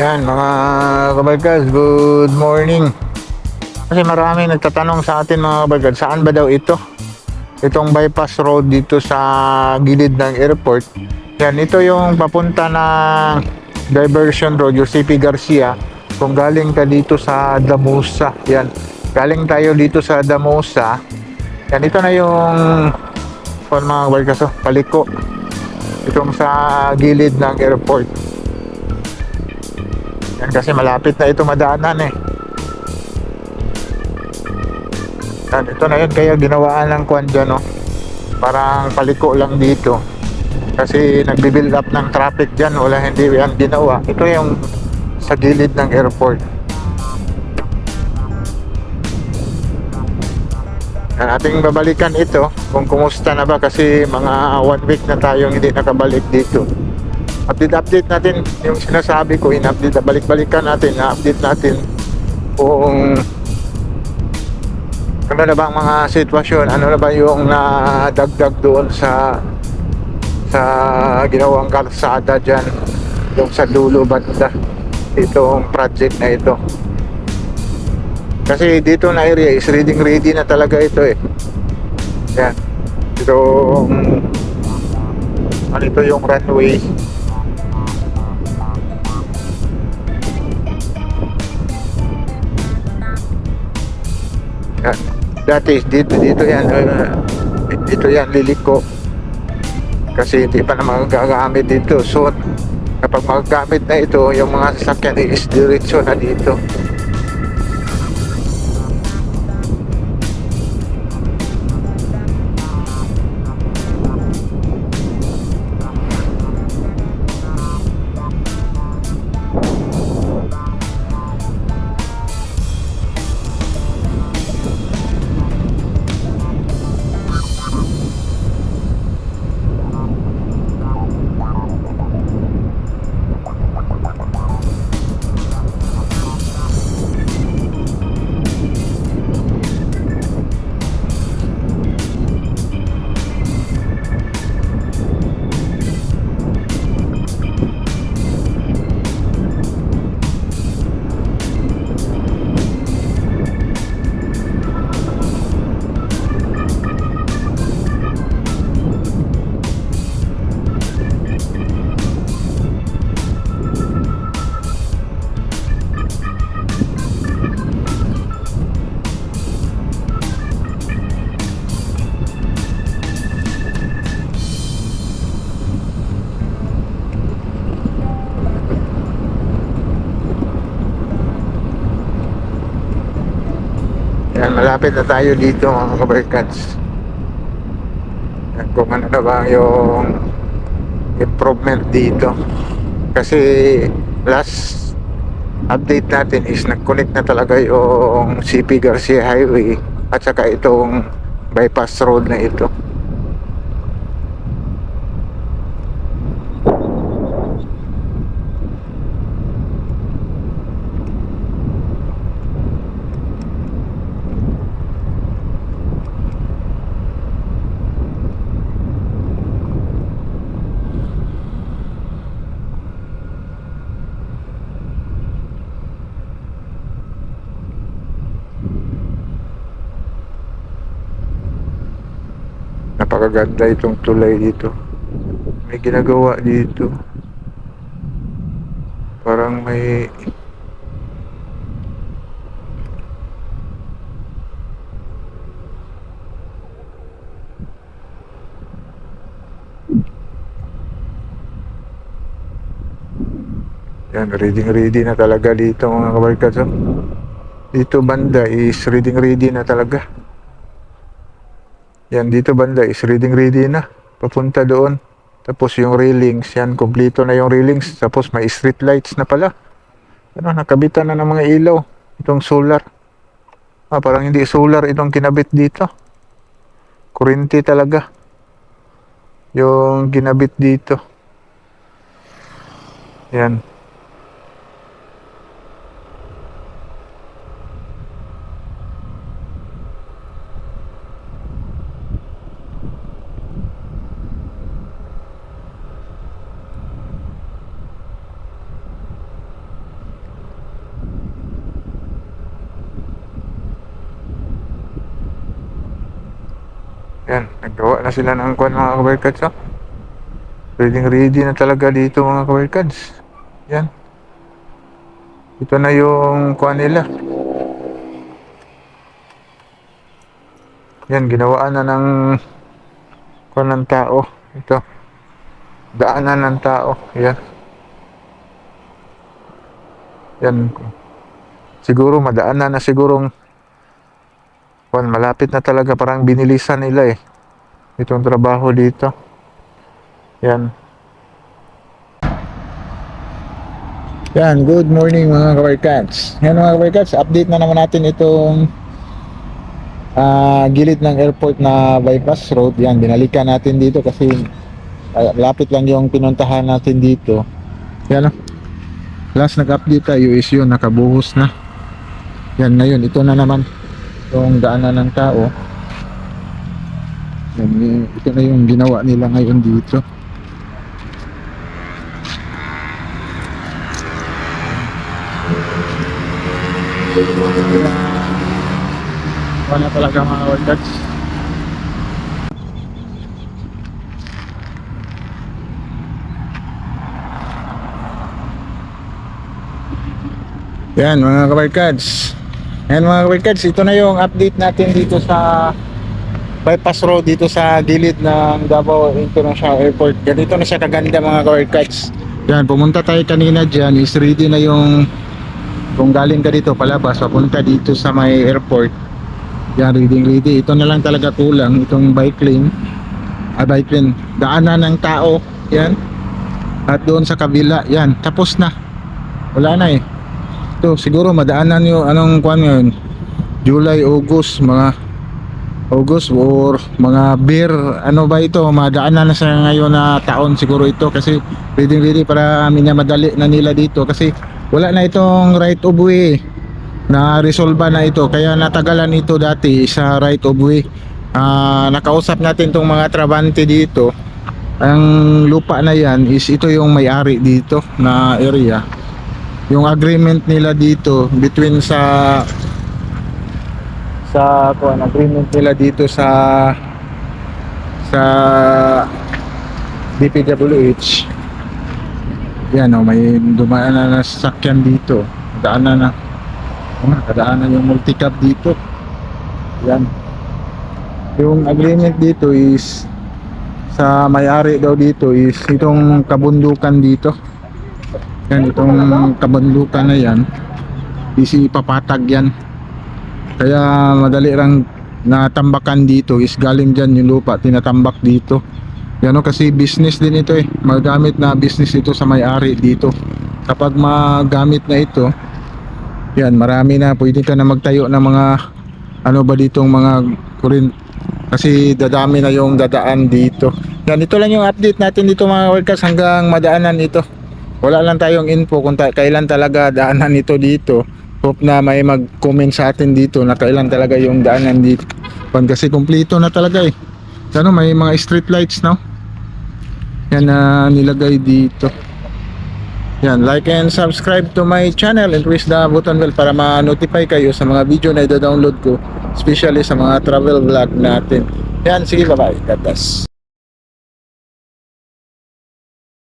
Yan mga kabarkas, good morning. Kasi marami nagtatanong sa atin mga kabarkas, saan ba daw ito? Itong bypass road dito sa gilid ng airport. Yan, ito yung papunta ng diversion road, CP Garcia. Kung galing ka dito sa Damusa, yan. Galing tayo dito sa Damusa. Yan, ito na yung kung mga kabarkas, oh, paliko. Itong sa gilid ng airport. Kasi malapit na ito madaanan eh. Yan, ito na yun kaya ginawaan ng kwan dyan no. Parang paliko lang dito. Kasi nagbi-build up ng traffic dyan. Wala hindi yan ginawa. Ito yung sa gilid ng airport. Yan, ating babalikan ito kung kumusta na ba kasi mga one week na tayong hindi nakabalik dito update-update natin yung sinasabi ko, in-update, balik-balikan natin, na-update natin kung ano na ba ang mga sitwasyon, ano na ba yung nadagdag doon sa sa ginawang kalsada dyan, yung sa dulo banda, itong project na ito. Kasi dito na area is reading ready na talaga ito eh. Yan. Ito, ano ito yung runway Dati dito dito yan uh, dito yan liliko. Kasi hindi pa na magagamit dito. So kapag magagamit na ito, yung mga sasakyan is diretso na dito. Yan, malapit na tayo dito mga kabarkats. Yan, kung ano na ba yung improvement dito. Kasi last update natin is nag-connect na talaga yung CP Garcia Highway at saka itong bypass road na ito. Napakaganda itong tulay dito. May ginagawa dito. Parang may Yan, reading ready na talaga dito mga kabarkas. oh. Dito banda is reading ready na talaga. Yan, dito banda is reading ready na. Papunta doon. Tapos yung railings, yan, kompleto na yung railings. Tapos may street lights na pala. Ano, nakabitan na ng mga ilaw. Itong solar. Ah, parang hindi solar itong kinabit dito. Kurinti talaga. Yung kinabit dito. Yan. Yan, naggawa na sila ng kwan mga kabarkads oh. Ready ready na talaga dito mga kabarkads. Yan. Ito na yung kwan nila. Yan, ginawaan na ng kwan ng tao. Ito. Daanan ng tao. Yan. Yan. Siguro madaanan na sigurong kwan, malapit na talaga parang binilisan nila eh. Itong trabaho dito. Yan. Yan, good morning mga kabarkats. Yan mga kabarkats, update na naman natin itong ah, gilid ng airport na bypass road. Yan, binalikan natin dito kasi ah, lapit lang yung pinuntahan natin dito. Yan oh. Last nag-update tayo is yun, nakabuhos na. Yan ngayon, ito na naman yung daanan ng tao. Yan, y- ito na yung ginawa nila ngayon dito. Wala talaga mga workers. Yan mga kabarkads. Yan mga kabarkads, ito na yung update natin dito sa bypass road dito sa gilid ng Davao International Airport. Ganito na siya kaganda mga kabarkads. Yan, pumunta tayo kanina dyan. Is ready na yung kung galing ka dito palabas, papunta dito sa may airport. Yan, ready ready. Ito na lang talaga kulang. Itong bike lane. Ah, bike lane. Daanan ng tao. Yan. At doon sa kabila. Yan, tapos na. Wala na eh. Ito, siguro madaanan yung anong kwan ngayon. July, August, mga August or mga beer, ano ba ito, madaanan na sa ngayon na taon siguro ito kasi ready ready para minamadali na nila dito kasi wala na itong right of way na resolba na ito. Kaya natagalan ito dati sa right of way. Ah, nakausap natin tong mga trabante dito. Ang lupa na yan is ito yung may-ari dito na area yung agreement nila dito between sa sa kuan agreement nila dito sa sa DPWH yan oh, may dumaan na sasakyan dito. Daanan na kadaanan yung multicab dito. Yan. Yung agreement dito is sa may-ari daw dito is itong kabundukan dito yan itong kabundukan na yan is ipapatag yan. Kaya madali lang natambakan dito is galing dyan yung lupa tinatambak dito. Yan o kasi business din ito eh. Magamit na business ito sa may-ari dito. Kapag magamit na ito yan marami na. Pwede ka na magtayo ng mga ano ba ditong mga kurin kasi dadami na yung dadaan dito. Yan ito lang yung update natin dito mga workers hanggang madaanan ito wala lang tayong info kung ta- kailan talaga daanan ito dito. Hope na may mag-comment sa atin dito na kailan talaga yung daanan dito. Pan kasi kumpleto na talaga eh. Ano may mga street lights no? Yan na nilagay dito. Yan like and subscribe to my channel and press the button bell para ma-notify kayo sa mga video na i-download ko especially sa mga travel vlog natin. Yan sige bye bye God bless